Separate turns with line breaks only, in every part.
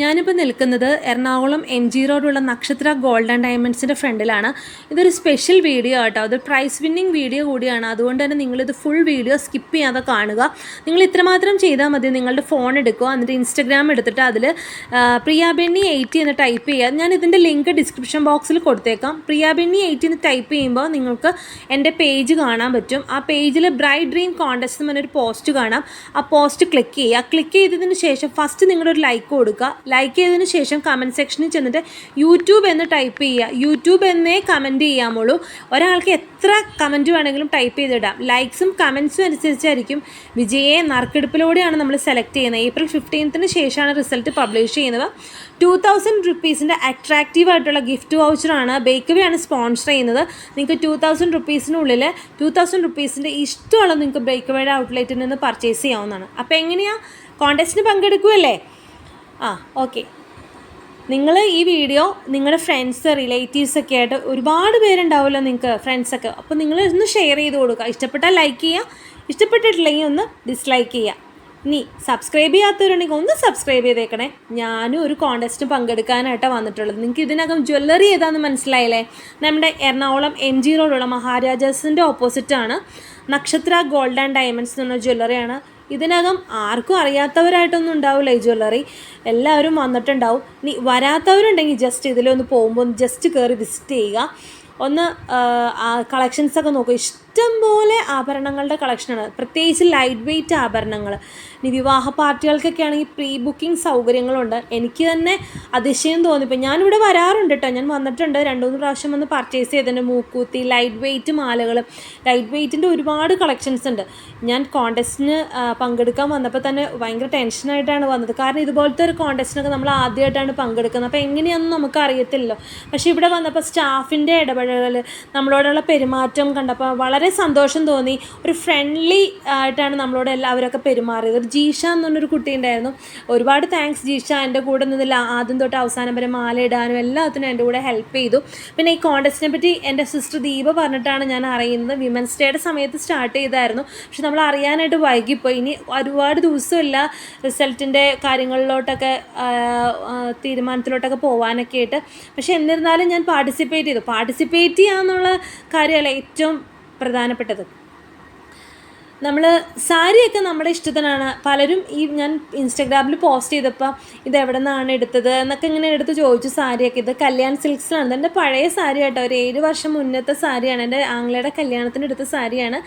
ഞാനിപ്പോൾ നിൽക്കുന്നത് Ernakulam M G റോഡുള്ള നക്ഷത്ര ഗോൾഡൻ ഡയമണ്ട്സിന്റെ ഫ്രണ്ടിലാണ്. ഇതൊരു സ്പെഷ്യൽ വീഡിയോ ആട്ടോ. അത് പ്രൈസ് വിന്നിങ് വീഡിയോ കൂടിയാണ്. അതുകൊണ്ട് തന്നെ നിങ്ങളിത് ഫുൾ വീഡിയോ സ്കിപ്പ് ചെയ്യാതെ കാണുക. നിങ്ങൾ ഇത്രമാത്രം ചെയ്താൽ മതി. നിങ്ങളുടെ ഫോൺ എടുക്കുക. എന്നിട്ട് ഇൻസ്റ്റഗ്രാം എടുത്തിട്ട് അതിൽ പ്രിയാബെന്നി എയ്റ്റി എന്ന് ടൈപ്പ് ചെയ്യുക. ഞാൻ ഇതിന്റെ ലിങ്ക് ഡിസ്ക്രിപ്ഷൻ ബോക്സിൽ കൊടുത്തേക്കാം. പ്രിയാബെന്നി എയ്റ്റി എന്ന് ടൈപ്പ് ചെയ്യുമ്പോൾ നിങ്ങൾക്ക് എന്റെ പേജ് കാണാൻ പറ്റും. ആ പേജിൽ ബ്രൈറ്റ് ഡ്രീം കോൺടെസ്റ്റ് എന്ന് പറഞ്ഞൊരു പോസ്റ്റ് കാണാം. ആ പോസ്റ്റ് ക്ലിക്ക് ചെയ്യുക. ക്ലിക്ക് ചെയ്തതിന് ശേഷം ഫസ്റ്റ് നിങ്ങളൊരു ലൈക്ക് കൊടുക്കുക. ലൈക്ക് ചെയ്തതിന് ശേഷം കമന്റ് സെക്ഷനിൽ ചെന്നിട്ട് യൂട്യൂബ് എന്ന് ടൈപ്പ് ചെയ്യുക. യൂട്യൂബ് എന്നേ കമന്റ് ചെയ്യാമുള്ളൂ ഒരാൾക്ക് എത്ര കമന്റ് വേണമെങ്കിലും ടൈപ്പ് ചെയ്തിടാം. ലൈക്സും കമൻസും അനുസരിച്ചായിരിക്കും വിജയെ നറുക്കെടുപ്പിലൂടെയാണ് നമ്മൾ സെലക്ട് ചെയ്യുന്നത്. ഏപ്രിൽ ഫിഫ്റ്റീൻത്തിന് ശേഷമാണ് റിസൾട്ട് പബ്ലിഷ് ചെയ്യുന്നത്. ടു തൗസൻഡ് റുപ്പീസിന്റെ അട്രാക്റ്റീവ് ആയിട്ടുള്ള ഗിഫ്റ്റ് വൗച്ചറാണ് ബേക്കറിയാണ് സ്പോൺസർ ചെയ്യുന്നത്. നിങ്ങൾക്ക് ടു തൗസൻഡ് റുപ്പീസിനുള്ളിൽ ടു തൗസൻഡ് റുപ്പീസിന്റെ ഇഷ്ടമുള്ള നിങ്ങൾക്ക് ബേക്കറിയുടെ ഔട്ട്ലെറ്റിൽ നിന്ന് പർച്ചേസ് ചെയ്യാവുന്നതാണ്. അപ്പോൾ എങ്ങനെയാണ് കോൺടെസ്റ്റിന് പങ്കെടുക്കുമല്ലേ ആ ഓക്കെ നിങ്ങൾ ഈ വീഡിയോ നിങ്ങളുടെ ഫ്രണ്ട്സ് റിലേറ്റീവ്സ് ഒക്കെ ആയിട്ട് ഒരുപാട് പേരുണ്ടാവുമല്ലോ നിങ്ങൾക്ക് ഫ്രണ്ട്സൊക്കെ അപ്പോൾ നിങ്ങൾ ഒന്ന് ഷെയർ ചെയ്ത് കൊടുക്കുക. ഇഷ്ടപ്പെട്ടാൽ ലൈക്ക് ചെയ്യുക. ഇഷ്ടപ്പെട്ടിട്ടില്ലെങ്കിൽ ഒന്ന് ഡിസ്ലൈക്ക് ചെയ്യുക. ഇനി സബ്സ്ക്രൈബ് ചെയ്യാത്തവരുണ്ടെങ്കിൽ ഒന്ന് സബ്സ്ക്രൈബ് ചെയ്തേക്കണേ. ഞാനും ഒരു കോൺടെസ്റ്റിന് പങ്കെടുക്കാനായിട്ടാണ് വന്നിട്ടുള്ളത്. നിങ്ങൾക്ക് ഇതിനകം ജ്വല്ലറി ഏതാന്ന് മനസ്സിലായില്ലേ? നമ്മുടെ എറണാകുളം എം ജി റോഡുള്ള മഹാരാജാസിന്റെ ഓപ്പോസിറ്റാണ് നക്ഷത്ര ഗോൾഡ് ആൻഡ് ഡയമണ്ട്സ് എന്ന് പറഞ്ഞ ജ്വല്ലറിയാണ് ഇതിനകം ആർക്കും അറിയാത്തവരായിട്ടൊന്നും ഉണ്ടാവില്ല ഈ ജ്വല്ലറി. എല്ലാവരും വന്നിട്ടുണ്ടാവും. ഇനി വരാത്തവരുണ്ടെങ്കിൽ ജസ്റ്റ് ഇതിലൊന്ന് പോകുമ്പോൾ ജസ്റ്റ് കയറി വിസിറ്റ് ചെയ്യുക. ഒന്ന് കളക്ഷൻസൊക്കെ നോക്കുക ഇഷ്ടം പോലെ ആഭരണങ്ങളുടെ കളക്ഷനാണ്. പ്രത്യേകിച്ച് ലൈറ്റ് വെയ്റ്റ് ആഭരണങ്ങൾ ഇനി വിവാഹ പാർട്ടികൾക്കൊക്കെ ആണെങ്കിൽ പ്രീ ബുക്കിംഗ് സൗകര്യങ്ങളുണ്ട്. എനിക്ക് തന്നെ അതിശയം തോന്നിപ്പോൾ ഞാനിവിടെ വരാറുണ്ട് കേട്ടോ ഞാൻ വന്നിട്ടുണ്ട്. രണ്ട് മൂന്ന് പ്രാവശ്യം വന്ന് പർച്ചേസ് ചെയ്തിട്ടുണ്ട്. മൂക്കൂത്തി ലൈറ്റ് വെയ്റ്റ് മാലകൾ ലൈറ്റ് വെയ്റ്റിന്റെ ഒരുപാട് കളക്ഷൻസ് ഉണ്ട്. ഞാൻ കോൺടെസ്റ്റിന് പങ്കെടുക്കാൻ വന്നപ്പോൾ തന്നെ ഭയങ്കര ടെൻഷനായിട്ടാണ് വന്നത്. കാരണം ഇതുപോലത്തെ ഒരു കോൺടെസ്റ്റിനൊക്കെ നമ്മൾ ആദ്യമായിട്ടാണ് പങ്കെടുക്കുന്നത്. അപ്പോൾ എങ്ങനെയാണെന്ന് നമുക്ക് അറിയത്തില്ലല്ലോ. പക്ഷേ ഇവിടെ വന്നപ്പോൾ സ്റ്റാഫിന്റെ ഇടപെടൽ നമ്മളോടുള്ള പെരുമാറ്റം കണ്ടപ്പോൾ വളരെ സന്തോഷം തോന്നി. ഒരു ഫ്രണ്ട്ലി ആയിട്ടാണ് നമ്മളോട് എല്ലാവരൊക്കെ പെരുമാറിയത്. ഒരു ജീഷ എന്ന് പറഞ്ഞൊരു കുട്ടി ഉണ്ടായിരുന്നു. ഒരുപാട് താങ്ക്സ് ജീഷ എന്റെ കൂടെ നിന്നില്ല. ആദ്യം തൊട്ട് അവസാനം വരെ മാല ഇടാനും എല്ലാത്തിനും എന്റെ കൂടെ ഹെൽപ്പ് ചെയ്തു. പിന്നെ ഈ കോണ്ടസ്റ്റിനെ പറ്റി എന്റെ സിസ്റ്റർ ദീപ പറഞ്ഞിട്ടാണ് ഞാൻ അറിയുന്നത്. വിമൻസ് ഡേയുടെ സമയത്ത് സ്റ്റാർട്ട് ചെയ്തായിരുന്നു. പക്ഷെ നമ്മൾ അറിയാനായിട്ട് വൈകിപ്പോയി. ഇനി ഒരുപാട് ദിവസമില്ല റിസൾട്ടിന്റെ കാര്യങ്ങളിലോട്ടൊക്കെ തീരുമാനത്തിലോട്ടൊക്കെ പോകാനൊക്കെ ആയിട്ട്. പക്ഷെ എന്നിരുന്നാലും ഞാൻ പാർട്ടിസിപ്പേറ്റ് ചെയ്തു. പാർട്ടിസിപ്പേറ്റ് ചെയ്യാന്നുള്ള കാര്യമല്ല. ഏറ്റവും പ്രധാനപ്പെട്ടത്. നമ്മൾ സാരിയൊക്കെ നമ്മുടെ ഇഷ്ടത്തിനാണ്. പലരും ഈ ഞാൻ ഇൻസ്റ്റാഗ്രാമിൽ പോസ്റ്റ് ചെയ്തപ്പോൾ ഇത് എവിടെ നിന്നാണ് എടുത്തത് എന്നൊക്കെ ഇങ്ങനെ എടുത്ത് ചോദിച്ചു സാരിയൊക്കെ. ഇത് കല്യാൺ സിൽക്സിലാണ്. എന്റെ പഴയ സാരി കേട്ടോ. ഒരു ഏഴ് വർഷം മുന്നത്തെ സാരിയാണ്. എന്റെ ആംഗ്ലയുടെ കല്യാണത്തിന് എടുത്ത സാരിയാണ്.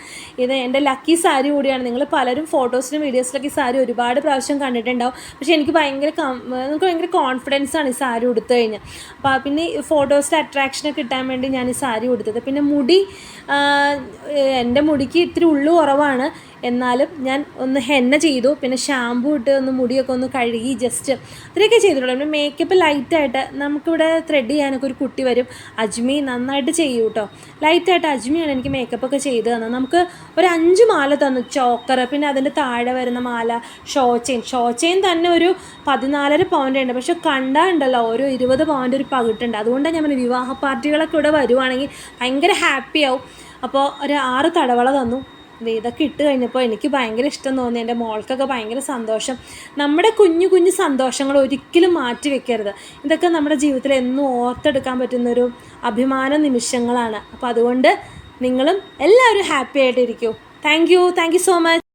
ഇത് എന്റെ ലക്കി സാരി കൂടിയാണ്. നിങ്ങൾ പലരും ഫോട്ടോസിലും വീഡിയോസിലൊക്കെ ഈ സാരി ഒരുപാട് പ്രാവശ്യം കണ്ടിട്ടുണ്ടാവും. പക്ഷേ എനിക്ക് ഭയങ്കര നമുക്ക് ഭയങ്കര കോൺഫിഡൻസ് ആണ് ഈ സാരി ഉടുത്തു കഴിഞ്ഞാൽ. അപ്പോൾ പിന്നെ ഈ ഫോട്ടോസിൽ അട്രാക്ഷനൊക്കെ കിട്ടാൻ വേണ്ടി ഞാൻ ഈ സാരി ഉടുത്തത്. പിന്നെ മുടി എന്റെ മുടിക്ക് ഇത്തിരി ഉള്ളു കുറവാണ്. എന്നാലും ഞാൻ ഒന്ന് ഹെന്ന ചെയ്തു. പിന്നെ ഷാമ്പു ഇട്ട് ഒന്ന് മുടിയൊക്കെ ഒന്ന് കഴുകി ജസ്റ്റ് അത്രയൊക്കെ ചെയ്തിട്ടുള്ളൂ. പിന്നെ മേക്കപ്പ് ലൈറ്റായിട്ട് നമുക്കിവിടെ ത്രെഡ് ചെയ്യാനൊക്കെ ഒരു കുട്ടി വരും. അജ്മി നന്നായിട്ട് ചെയ്യൂ കേട്ടോ ലൈറ്റായിട്ട് അജ്മിയാണ് എനിക്ക് മേക്കപ്പ് ഒക്കെ ചെയ്ത് തന്നത്. നമുക്ക് ഒരു അഞ്ച് മാല തന്നു. ചോക്കർ പിന്നെ അതിന്റെ താഴെ വരുന്ന മാല ഷോ ചെയിൻ. ഷോ ചെയിൻ തന്നെ ഒരു പതിനാലര പൗണ്ട് ഉണ്ട്. പക്ഷെ കണ്ടാൽ ഉണ്ടല്ലോ ഓരോ ഇരുപത് പൗണ്ട് ഒരു പകിട്ടുണ്ട്. അതുകൊണ്ടാണ് ഞാൻ വിവാഹ പാർട്ടികളൊക്കെ ഇവിടെ വരുവാണെങ്കിൽ ഭയങ്കര ഹാപ്പിയാവും അപ്പോൾ ഒരു ആറ് തടവള തന്നു. ഇതൊക്കെ ഇട്ട് കഴിഞ്ഞപ്പോൾ എനിക്ക് ഭയങ്കര ഇഷ്ടം തോന്നി. എന്റെ മോൾക്കൊക്കെ ഭയങ്കര സന്തോഷം. നമ്മുടെ കുഞ്ഞു കുഞ്ഞു സന്തോഷങ്ങൾ ഒരിക്കലും മാറ്റി വെക്കരുത്. ഇതൊക്കെ നമ്മുടെ ജീവിതത്തിൽ എന്നും ഓർത്തെടുക്കാൻ പറ്റുന്നൊരു അഭിമാന നിമിഷങ്ങളാണ്. അപ്പോൾ അതുകൊണ്ട് നിങ്ങളും എല്ലാവരും happy ആയിട്ടിരിക്കൂ. Thank you. Thank you so much.